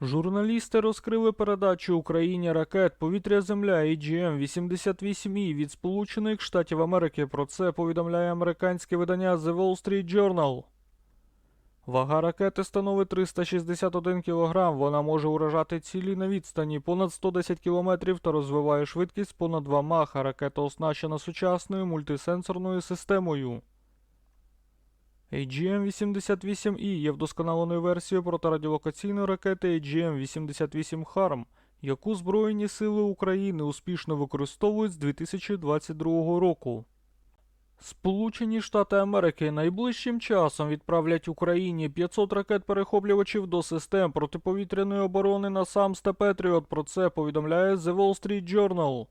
Журналісти розкрили передачу Україні ракет повітря Земля AGM-88E від Сполучених Штатів Америки. Про це повідомляє американське видання The Wall Street Journal. Вага ракети становить 361 кг. Вона може уражати цілі на відстані понад 110 км та розвиває швидкість понад 2 маха. Ракета оснащена сучасною мультисенсорною системою. AGM-88E є вдосконаленою версією протирадіолокаційної ракети AGM-88 HARM, яку Збройні Сили України успішно використовують з 2022 року. Сполучені Штати Америки найближчим часом відправлять Україні 500 ракет-перехоплювачів до систем протиповітряної оборони на сам Петріот. Про це повідомляє The Wall Street Journal.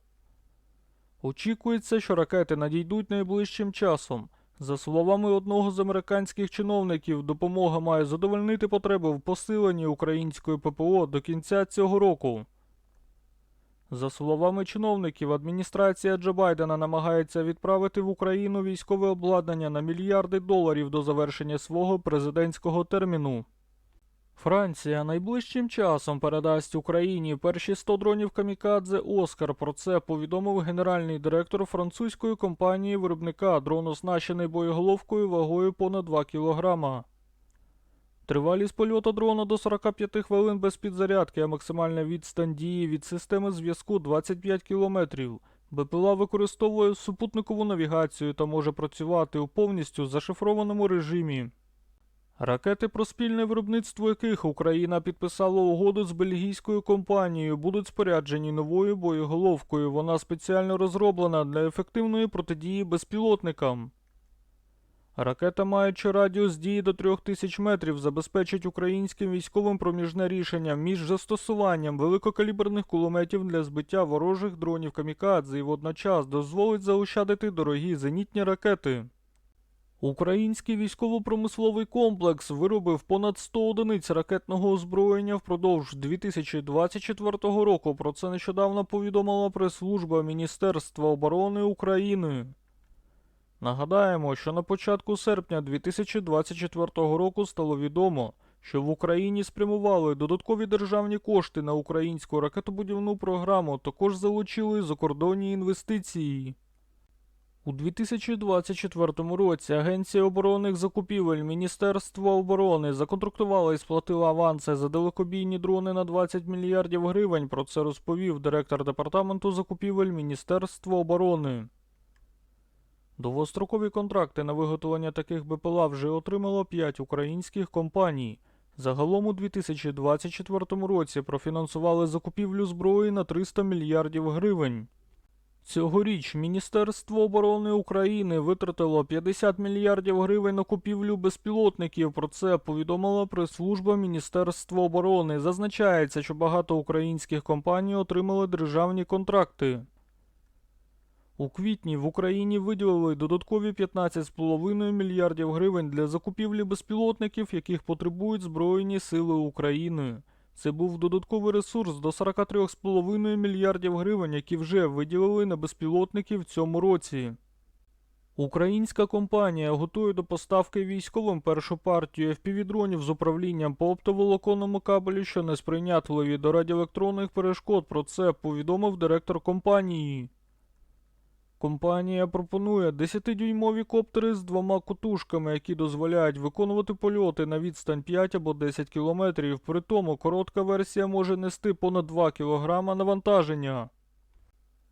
Очікується, що ракети надійдуть найближчим часом. За словами одного з американських чиновників, допомога має задовольнити потреби в посиленні української ППО до кінця цього року. За словами чиновників, адміністрація Джо Байдена намагається відправити в Україну військове обладнання на мільярди доларів до завершення свого президентського терміну. Франція найближчим часом передасть Україні перші 100 дронів Камікадзе Оскар. Про це повідомив генеральний директор французької компанії виробника дрон оснащений боєголовкою вагою понад 2 кг. Тривалість польоту дрона до 45 хвилин без підзарядки, а максимальна відстань дії від системи зв'язку 25 км. БПЛА використовує супутникову навігацію та може працювати у повністю зашифрованому режимі. Ракети, про спільне виробництво яких Україна підписала угоду з бельгійською компанією, будуть споряджені новою боєголовкою. Вона спеціально розроблена для ефективної протидії безпілотникам. Ракета, маючи радіус дії до 3000 метрів, забезпечить українським військовим проміжне рішення між застосуванням великокаліберних кулеметів для збиття ворожих дронів камікадзе і водночас дозволить заощадити дорогі зенітні ракети. Український військово-промисловий комплекс виробив понад 100 одиниць ракетного озброєння впродовж 2024 року. Про це нещодавно повідомила прес-служба Міністерства оборони України. Нагадаємо, що на початку серпня 2024 року стало відомо, що в Україні спрямували додаткові державні кошти на українську ракетобудівну програму, також залучили закордонні інвестиції. У 2024 році Агенція оборонних закупівель Міністерства оборони законтрактувала і сплатила аванси за далекобійні дрони на 20 мільярдів гривень. Про це розповів директор департаменту закупівель Міністерства оборони. Довгострокові контракти на виготовлення таких БПЛА вже отримало 5 українських компаній. Загалом у 2024 році профінансували закупівлю зброї на 300 мільярдів гривень. Цьогоріч Міністерство оборони України витратило 50 мільярдів гривень на купівлю безпілотників. Про це повідомила прес-служба Міністерства оборони. Зазначається, що багато українських компаній отримали державні контракти. У квітні в Україні виділили додаткові 15,5 мільярдів гривень для закупівлі безпілотників, яких потребують Збройні Сили України. Це був додатковий ресурс до 43,5 мільярдів гривень, які вже виділили на безпілотники в цьому році. Українська компанія готує до поставки військовим першу партію FPV-дронів з управлінням по оптоволоконному кабелю, що не сприйнятливі до радіоелектронних перешкод. Про це повідомив директор компанії. Компанія пропонує 10-дюймові коптери з двома котушками, які дозволяють виконувати польоти на відстань 5 або 10 кілометрів. При тому коротка версія може нести понад 2 кг навантаження.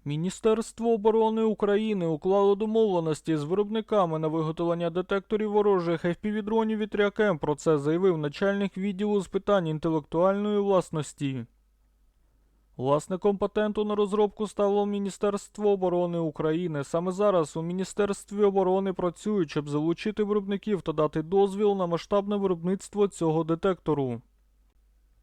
Міністерство оборони України уклало домовленості з виробниками на виготовлення детекторів ворожих FPV-дронів вітрякем. Про це заявив начальник відділу з питань інтелектуальної власності. Власником патенту на розробку стало Міністерство оборони України. Саме зараз у Міністерстві оборони працюють, щоб залучити виробників та дати дозвіл на масштабне виробництво цього детектору.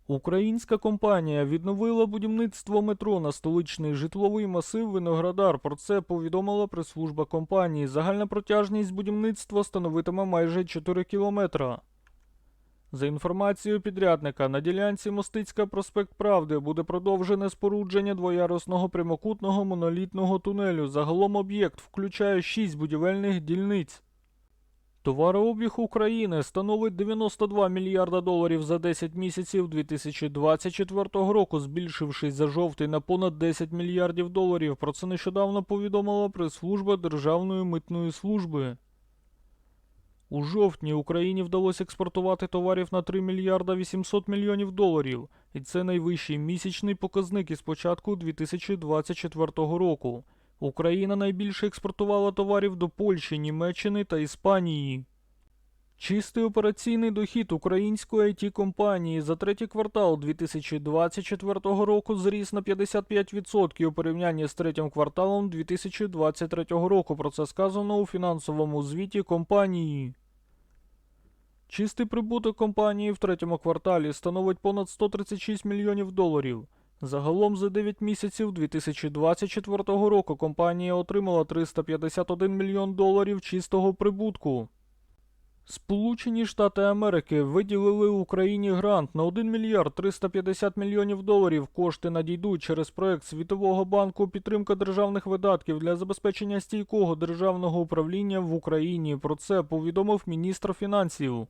Українська компанія відновила будівництво метро на столичний житловий масив Виноградар. Про це повідомила прес-служба компанії. Загальна протяжність будівництва становитиме майже 4 кілометра. За інформацією підрядника, на ділянці Мостицька проспект Правди буде продовжене спорудження двоярусного прямокутного монолітного тунелю. Загалом об'єкт включає 6 будівельних дільниць. Товарообіг України становить 92 мільярда доларів за 10 місяців 2024 року, збільшившись за жовтий на понад 10 мільярдів доларів. Про це нещодавно повідомила прес-служба Державної митної служби. У жовтні Україні вдалося експортувати товарів на 3 мільярда 800 мільйонів доларів, і це найвищий місячний показник із початку 2024 року. Україна найбільше експортувала товарів до Польщі, Німеччини та Іспанії. Чистий операційний дохід української it компанії за третій квартал 2024 року зріс на 55% у порівнянні з третім кварталом 2023 року. Про це сказано у фінансовому звіті компанії. Чистий прибуток компанії в третьому кварталі становить понад 136 мільйонів доларів. Загалом за 9 місяців 2024 року компанія отримала 351 мільйон доларів чистого прибутку. Сполучені Штати Америки виділили Україні грант на 1 мільярд 350 мільйонів доларів. Кошти надійдуть через проект Світового банку підтримка державних видатків для забезпечення стійкого державного управління в Україні. Про це повідомив міністр фінансів.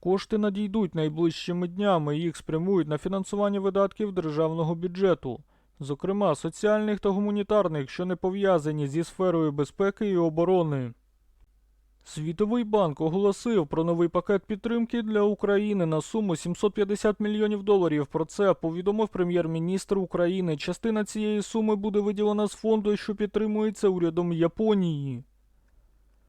Кошти надійдуть найближчими днями, їх спрямують на фінансування видатків державного бюджету, зокрема соціальних та гуманітарних, що не пов'язані зі сферою безпеки і оборони. Світовий банк оголосив про новий пакет підтримки для України на суму 750 мільйонів доларів. Про це повідомив прем'єр-міністр України. Частина цієї суми буде виділена з фонду, що підтримується урядом Японії.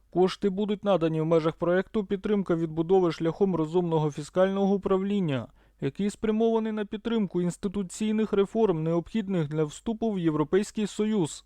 Кошти будуть надані в межах проекту підтримка відбудови шляхом розумного фіскального управління, який спрямований на підтримку інституційних реформ, необхідних для вступу в Європейський Союз.